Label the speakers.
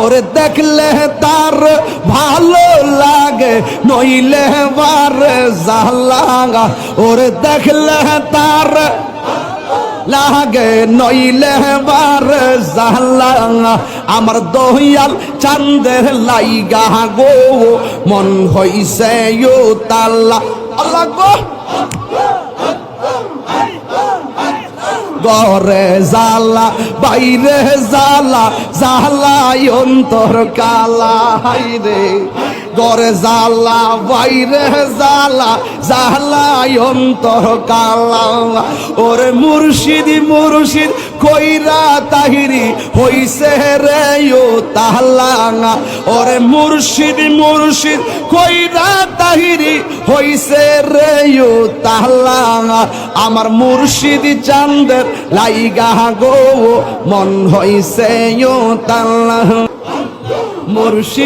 Speaker 1: ওরে দেখলে তার ভালো লাগে, নইলে বার জালাগা ওরে দেখলে তার লাগে, নইলে বার জালাঙা আমার দহিয়াল চান্দের লাইগা গো, মন হইছে ইউ তাল্লা আল্লাহ গো। গরে জালা বাইরে জালা জালা অন্তর কালা, হাইরে। গরে জালা বাইরে জালা জালা অন্তর কালা। ওরে মুর্শিদি, মুর্শিদ, কইরা তাহিরি, হইছে রে ও তাহলাঙা। ওরে মুর্শিদ মুর্শিদ, কইরা তাহিরি হইছে রে তাহলা আমার মুর্শিদ চান্দের লাইগা গো মন হইছে ও তাহলা মুর্শিদ